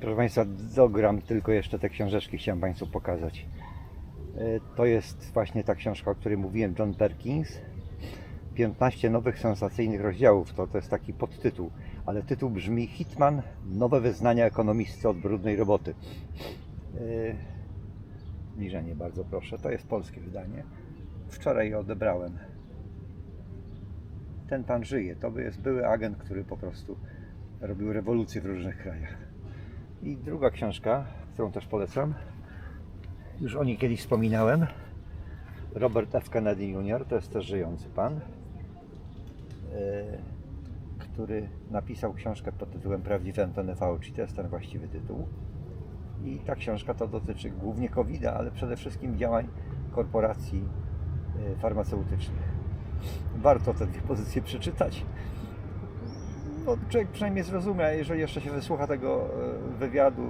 Proszę Państwa, dogram tylko jeszcze te książeczki, chciałem Państwu pokazać. E, To jest właśnie ta książka, o której mówiłem, John Perkins. 15 nowych sensacyjnych rozdziałów, to, to jest taki podtytuł, ale tytuł brzmi Hitman, nowe wyznania ekonomisty od brudnej roboty. E, Zbliżenie bardzo proszę, to jest polskie wydanie. Wczoraj je odebrałem. Ten pan żyje, to jest były agent, który po prostu robił rewolucję w różnych krajach. I druga książka, którą też polecam, już o niej kiedyś wspominałem. Robert F. Kennedy Jr. to jest też żyjący pan, e, który napisał książkę pod tytułem Prawdziwy Antony Fauci. To jest ten właściwy tytuł. I ta książka to dotyczy głównie covid ale przede wszystkim działań korporacji e, farmaceutycznych. Warto te dwie pozycje przeczytać no, człowiek przynajmniej zrozumie, jeżeli jeszcze się wysłucha tego e, wywiadu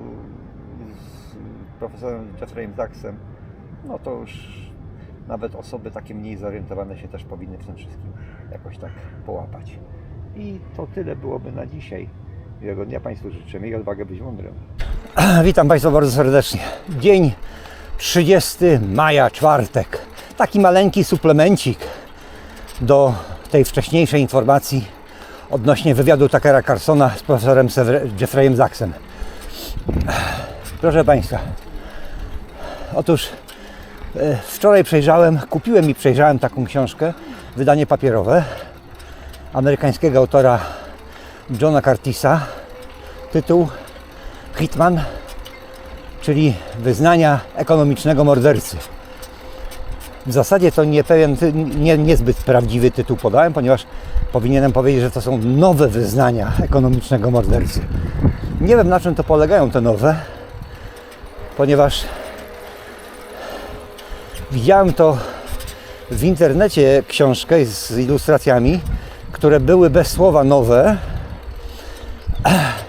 z profesorem Jeffreyem Daxem, no to już nawet osoby takie mniej zorientowane się też powinny w tym wszystkim jakoś tak połapać. I to tyle byłoby na dzisiaj. Miłego dnia Państwu życzę. Miej odwagę być mądrym. Witam Państwa bardzo serdecznie. Dzień 30 maja, czwartek. Taki maleńki suplemencik do tej wcześniejszej informacji odnośnie wywiadu Takera Carsona z profesorem Jeffreyem Zaksem. Proszę Państwa, otóż e, wczoraj przejrzałem, kupiłem i przejrzałem taką książkę, wydanie papierowe amerykańskiego autora Johna Curtisa. Tytuł Hitman, czyli wyznania ekonomicznego mordercy. W zasadzie to nie pewien, nie, niezbyt prawdziwy tytuł podałem, ponieważ powinienem powiedzieć, że to są nowe wyznania ekonomicznego mordercy. Nie wiem na czym to polegają te nowe, ponieważ widziałem to w internecie książkę z ilustracjami, które były bez słowa nowe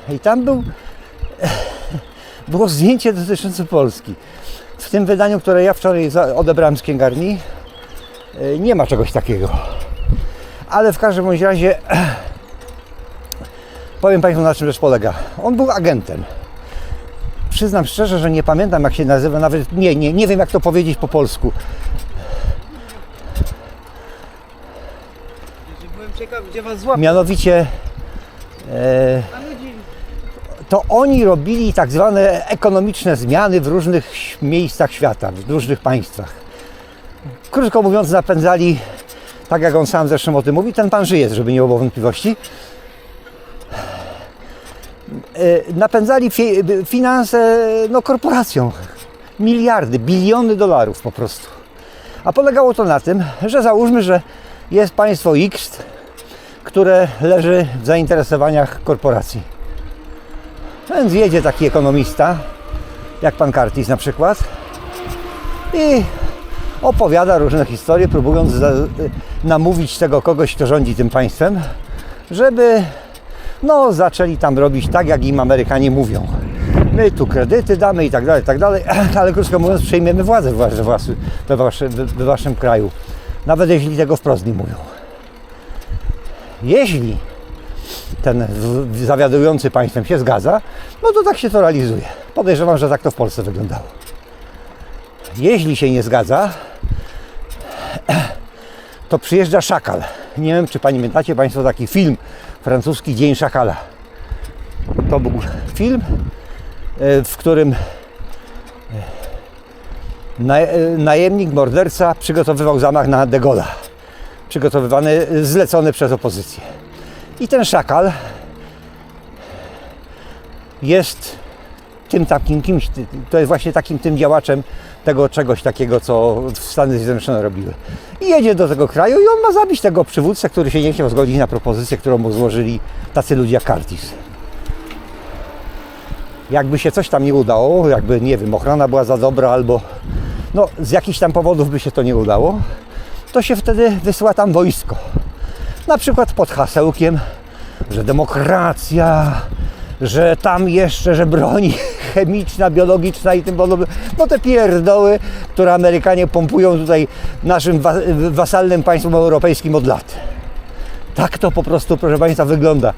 i tam był było zdjęcie dotyczące Polski. W tym wydaniu, które ja wczoraj odebrałem z księgarni, e, nie ma czegoś takiego. Ale w każdym razie powiem Państwu na czym rzecz polega. On był agentem. Przyznam szczerze, że nie pamiętam jak się nazywa, nawet nie, nie, nie wiem jak to powiedzieć po polsku. Byłem ciekaw, gdzie was złapał. Mianowicie e, to oni robili tak zwane ekonomiczne zmiany w różnych miejscach świata, w różnych państwach. Krótko mówiąc, napędzali, tak jak on sam zresztą o tym mówi, ten pan żyje, żeby nie było wątpliwości. E, Napędzali fi, finanse no, korporacją. Miliardy, biliony dolarów po prostu. A polegało to na tym, że załóżmy, że jest państwo X, które leży w zainteresowaniach korporacji. Więc jedzie taki ekonomista, jak pan Curtis na przykład, i opowiada różne historie, próbując namówić tego kogoś, kto rządzi tym państwem, żeby no, zaczęli tam robić tak, jak im Amerykanie mówią. My tu kredyty damy i tak dalej, i tak dalej, ale krótko mówiąc, przejmiemy władzę w, we waszym kraju. Nawet jeśli tego wprost nie mówią. Jeśli ten zawiadujący państwem się zgadza, no to tak się to realizuje. Podejrzewam, że tak to w Polsce wyglądało. Jeśli się nie zgadza, to przyjeżdża szakal. Nie wiem, czy pamiętacie Państwo taki film francuski Dzień Szakala. To był film, e, w którym e, e, najemnik, morderca przygotowywał zamach na De Gaulle'a. Przygotowywany, zlecony przez opozycję. I ten szakal jest tym takim kimś, to jest właśnie takim tym działaczem tego czegoś takiego, co Stany Zjednoczone robiły. I jedzie do tego kraju i on ma zabić tego przywódcę, który się nie chciał zgodzić na propozycję, którą mu złożyli tacy ludzie jak Curtis. Jakby się coś tam nie udało, jakby, nie wiem, ochrona była za dobra albo no, z jakichś tam powodów by się to nie udało, to się wtedy wysyła tam wojsko. Na przykład pod hasełkiem, że demokracja, że tam jeszcze, że broń chemiczna, biologiczna i tym podobne. No te pierdoły, które Amerykanie pompują tutaj naszym wa- wasalnym państwom europejskim od lat. Tak to po prostu, proszę Państwa, wygląda.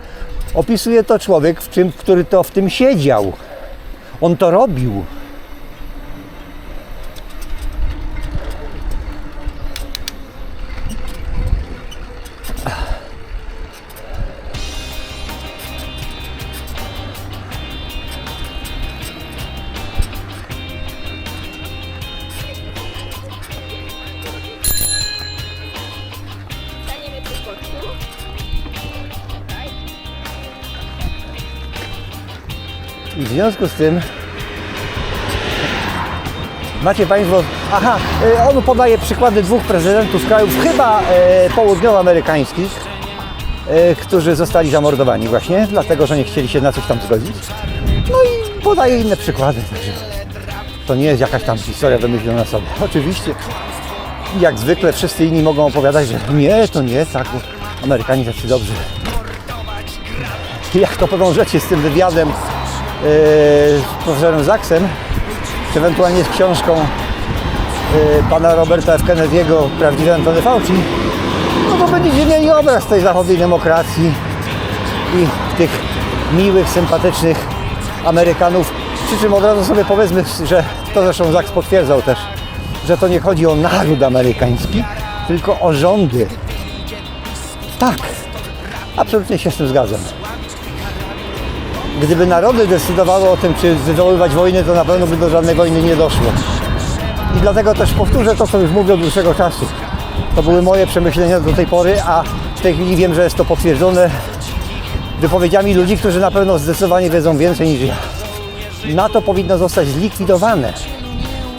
Opisuje to człowiek, w czym, który to w tym siedział. On to robił. W związku z tym macie Państwo. Aha, y, on podaje przykłady dwóch prezydentów krajów, chyba e, południowoamerykańskich, e, którzy zostali zamordowani właśnie, dlatego że nie chcieli się na coś tam zgodzić. No i podaje inne przykłady. Także to nie jest jakaś tam historia wymyślona sobie. Oczywiście, jak zwykle wszyscy inni mogą opowiadać, że nie, to nie tak, Amerykanie tacy dobrzy. Jak to podążecie z tym wywiadem z profesorem Zaksem, czy ewentualnie z książką yy, pana Roberta F. Kennedy'ego Prawdziwy Antony Fauci, no to będziecie mieli obraz tej zachodniej demokracji i tych miłych, sympatycznych Amerykanów. Przy czym od razu sobie powiedzmy, że to zresztą Zaks potwierdzał też, że to nie chodzi o naród amerykański, tylko o rządy. Tak, absolutnie się z tym zgadzam. Gdyby narody decydowały o tym, czy wywoływać wojny, to na pewno by do żadnej wojny nie doszło. I dlatego też powtórzę to, co już mówię od dłuższego czasu. To były moje przemyślenia do tej pory, a w tej chwili wiem, że jest to potwierdzone wypowiedziami ludzi, którzy na pewno zdecydowanie wiedzą więcej niż ja. NATO powinno zostać zlikwidowane.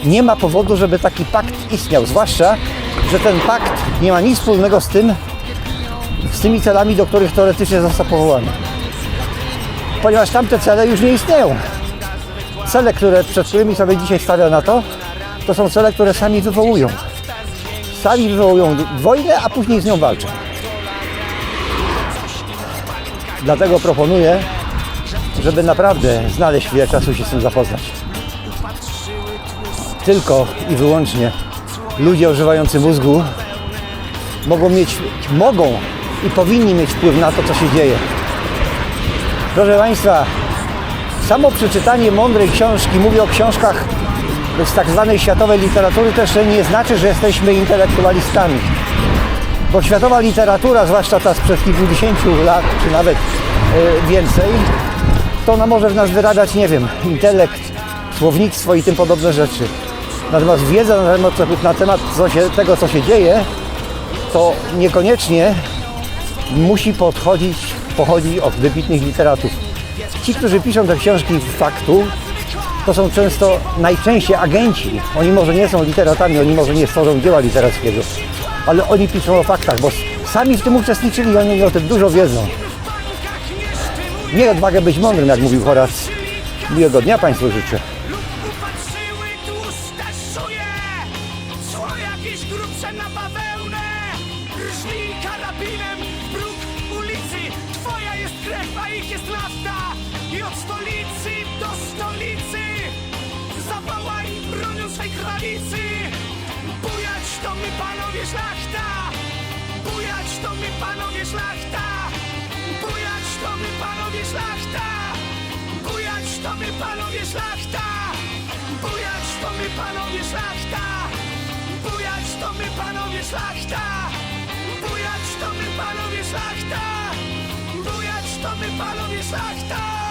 Nie ma powodu, żeby taki pakt istniał, zwłaszcza, że ten pakt nie ma nic wspólnego z tym, z tymi celami, do których teoretycznie został powołany ponieważ tamte cele już nie istnieją. Cele, które, przed którymi sobie dzisiaj stawia NATO, to są cele, które sami wywołują. Sami wywołują wojnę, a później z nią walczą. Dlatego proponuję, żeby naprawdę znaleźć chwilę czasu się z tym zapoznać. Tylko i wyłącznie ludzie używający mózgu mogą mieć, mogą i powinni mieć wpływ na to, co się dzieje. Proszę Państwa, samo przeczytanie mądrej książki, mówię o książkach z tak zwanej światowej literatury, też nie znaczy, że jesteśmy intelektualistami. Bo światowa literatura, zwłaszcza ta sprzed kilkudziesięciu lat, czy nawet e, więcej, to ona może w nas wyrabiać, nie wiem, intelekt, słownictwo i tym podobne rzeczy. Natomiast wiedza na temat, na temat co się, tego, co się dzieje, to niekoniecznie musi podchodzić, pochodzić od wybitnych literatów. Ci, którzy piszą te książki faktu, to są często najczęściej agenci. Oni może nie są literatami, oni może nie stworzą dzieła literackiego, ale oni piszą o faktach, bo sami w tym uczestniczyli i oni o tym dużo wiedzą. Nie odwagę być mądrym, jak mówił Horac. Miłego dnia Państwu życzę. Krawicy. Bujać to my panowie szlachta, bujać to my panowie szlachta, bujać to my panowie szlachta. Bujać to my panowie szlachta! Bujać to my panowie szlachta! Bujać to my panowie szlachta! Bujać to my panowie szlachta! Bujać to my panowie szlachta!